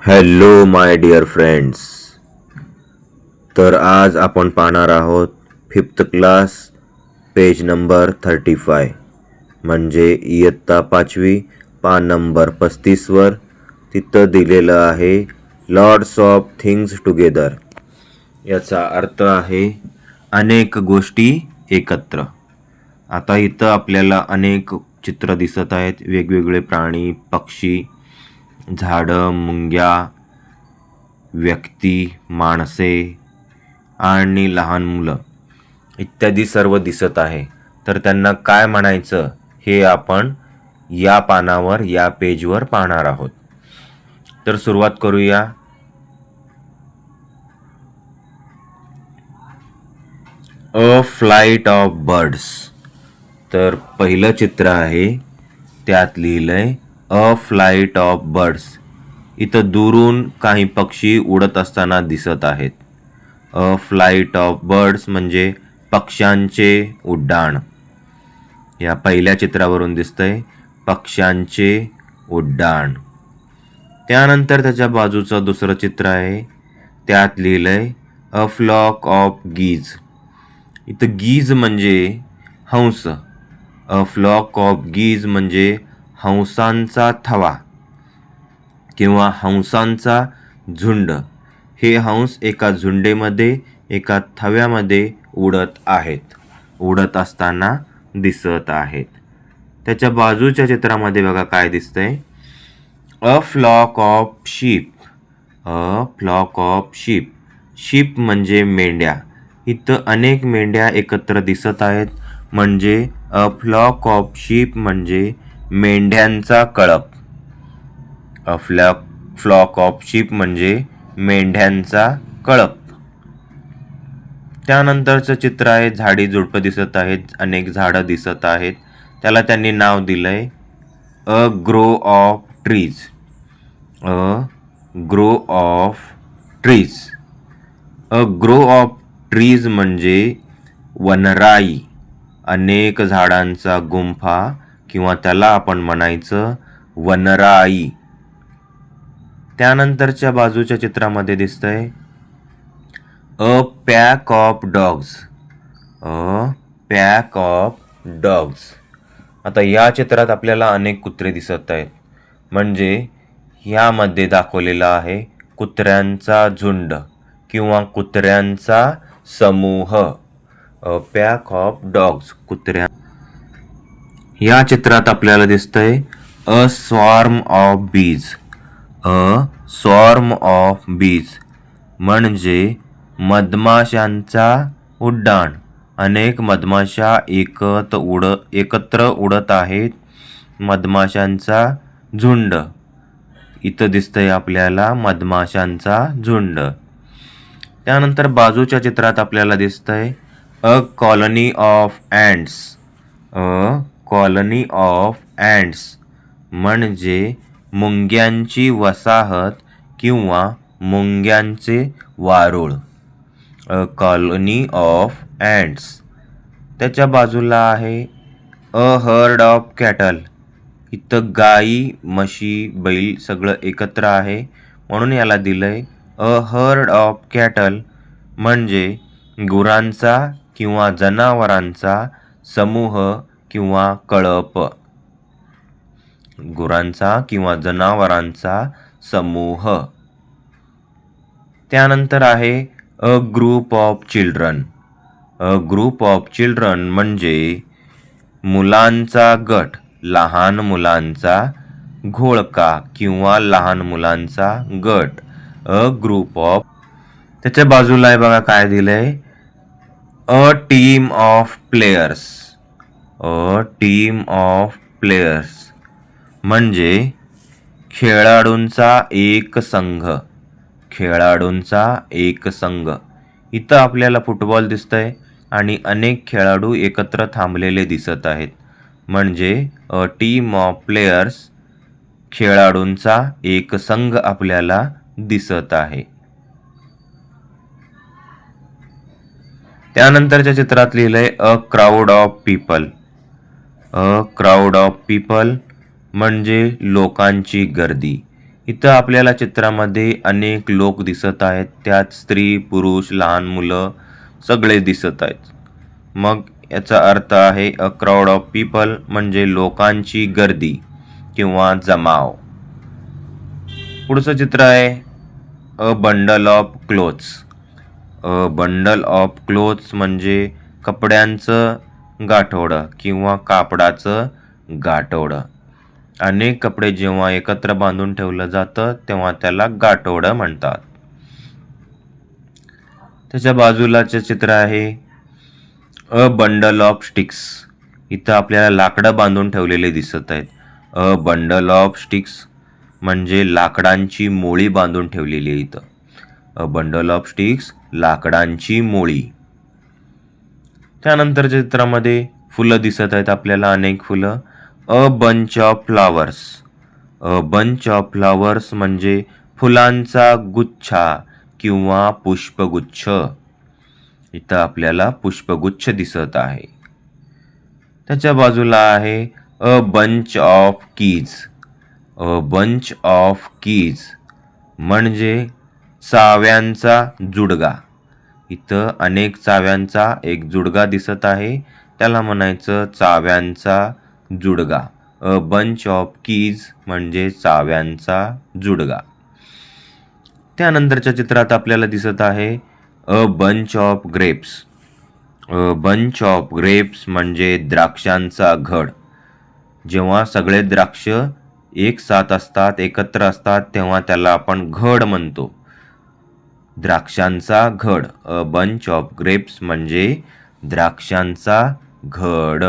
Hello my dear friends. तर आज आपण पाहणार आहोत fifth class page number thirty five. म्हणजे इयत्ता पाचवी पान नंबर पस्तीसवर तिथं दिलेलं आहे लॉर्ड्स ऑफ थिंग्स टुगेदर याचा अर्थ आहे अनेक गोष्टी एकत्र. आता इथं आपल्याला अनेक चित्र दिसत आहेत. वेगवेगळे प्राणी पक्षी झाडं मुंग्या व्यक्ती माणसे आणि लहान मुलं इत्यादी सर्व दिसत आहे. तर त्यांना काय म्हणायचं हे आपण या पानावर या पेजवर पाहणार आहोत. तर सुरुवात करूया. A flight of birds. तर पहिलं चित्र आहे त्यात लिहिलं आहे अ फ्लाईट ऑफ बर्ड्स. इथं दुरून काही पक्षी उडत असताना दिसत आहेत. अ फ्लाईट ऑफ बर्ड्स म्हणजे पक्ष्यांचे उड्डाण. या पहिल्या चित्रावरून दिसतंय पक्ष्यांचे उड्डाण. त्यानंतर त्याच्या बाजूचं दुसरं चित्र आहे. त्यात लिहिलंय अ फ्लॉक ऑफ गीज. इथं गीज म्हणजे हंस. अ फ्लॉक ऑफ गीज म्हणजे हंसांचा थवा किंवा हंसांचा झुंड. हे हंस एका झुंडेमध्ये एका थव्यामध्ये उडत आहेत. उडत असताना दिसत आहेत. त्याच्या बाजूच्या चित्रामध्ये बघा काय दिसतंय. A flock of sheep. A flock of sheep. Sheep म्हणजे मेंढ्या. इथं अनेक मेंढ्या एकत्र दिसत आहेत. म्हणजे अ फ्लॉक ऑफ शीप म्हणजे मेंढ्यांचा कळप. A flock flock of sheep म्हणजे मेंढ्यांचा कळप. त्यानंतरचं चित्र आहे झाडी झुडपं दिसत आहेत अनेक झाडं दिसत आहेत. त्याला त्यांनी नाव दिलं आहे a grove of trees. A grove of trees. A grove of trees म्हणजे वनराई. अनेक झाडांचा गुंफा किंवा त्याला आपण म्हणायचं वनराई. त्यानंतरच्या बाजूच्या चित्रामध्ये दिसतंय a pack of dogs. A pack of dogs. आता या चित्रात आपल्याला अनेक कुत्रे दिसत आहेत. म्हणजे ह्यामध्ये दाखवलेला आहे कुत्र्यांचा झुंड किंवा कुत्र्यांचा समूह. अ पॅक ऑफ डॉग्स कुत्र्या या चित्रात आपल्याला दिसतंय अ स्वॉर्म ऑफ बीज. अ स्वॉर्म ऑफ बीज म्हणजे मधमाशांचा उड्डाण. अनेक मधमाशा एकत उड एकत्र उडत आहेत. मधमाशांचा झुंड. इथं दिसतंय आपल्याला मधमाशांचा झुंड. त्यानंतर बाजूच्या चित्रात आपल्याला दिसतंय a colony of ants. A colony of ants म्हणजे मुंग्यांची वसाहत किंवा मुंग्यांचे वारुळ. अ कॉलनी ऑफ अँड्स त्याच्या बाजूला आहे अ हर्ड ऑफ कॅटल इथं गाई म्हशी बैल सगळं एकत्र आहे. म्हणून याला दिलं आहे अ हर्ड ऑफ कॅटल म्हणजे गुरांचा किंवा जनावरांचा समूह किंवा कळप. गुरांचा किंवा जनावरांचा समूह. त्यानंतर आहे a group of children. A group of children म्हणजे मुलांचा गट लहान मुलांचा घोळका किंवा लहान मुलांचा गट. A group of. त्याच्या बाजूला आहे बघा काय दिलंय? A team of players. A team of players म्हणजे खेळाडूंचा एक संघ. खेळाडूंचा एक संघ. इथं आपल्याला फुटबॉल दिसतंय आणि अनेक खेळाडू एकत्र थांबलेले दिसत आहेत. म्हणजे अ टीम ऑफ प्लेयर्स खेळाडूंचा एक संघ आपल्याला दिसत आहे. त्यानंतरच्या चित्रात लिहिलंय a crowd of people a crowd of people म्हणजे लोकांची गर्दी. इथं आपल्याला चित्रामध्ये अनेक लोक दिसत आहेत. त्यात स्त्री पुरुष लहान मुलं सगळे दिसत आहेत. मग याचा अर्थ आहे अ क्राऊड ऑफ पीपल म्हणजे लोकांची गर्दी किंवा जमाव. पुढचं चित्र आहे a bundle of clothes a bundle of clothes म्हणजे कपड्यांचं गाठोडं किंवा कापडाचं गाठोडं. अनेक कपडे जेव्हा एकत्र बांधून ठेवलं जातं तेव्हा त्याला गाठोडं म्हणतात. त्याच्या बाजूलाचे चित्र आहे अ बंडल ऑफ स्टिक्स. इथं आपल्याला लाकडं बांधून ठेवलेले दिसत आहेत. अ बंडल ऑफ स्टिक्स म्हणजे लाकडांची मोळी बांधून ठेवलेली आहे इथं. अ बंडल ऑफ स्टिक्स लाकडांची मोळी. त्यानंतरच्या चित्रामध्ये फुलं दिसत आहेत आपल्याला अनेक फुलं. A bunch of flowers a bunch of flowers म्हणजे फुलांचा गुच्छा किंवा पुष्पगुच्छ. इथं आपल्याला पुष्पगुच्छ दिसत आहे. त्याच्या बाजूला आहे a bunch of keys a bunch of keys म्हणजे चाव्यांचा जुडगा. इथं अनेक चाव्यांचा एक जुडगा दिसत आहे. त्याला म्हणायचं चाव्यांचा जुडगा. अ बंच ऑफ कीज म्हणजे चाव्यांचा जुडगा. त्यानंतरच्या चित्रात आपल्याला दिसत आहे a bunch of grapes a bunch of grapes म्हणजे द्राक्षांचा घड. जेव्हा सगळे द्राक्ष एक साथ असतात एकत्र असतात तेव्हा त्याला आपण घड म्हणतो. द्राक्षांचा घड अ बंच ऑफ ग्रेप्स म्हणजे द्राक्षांचा घड.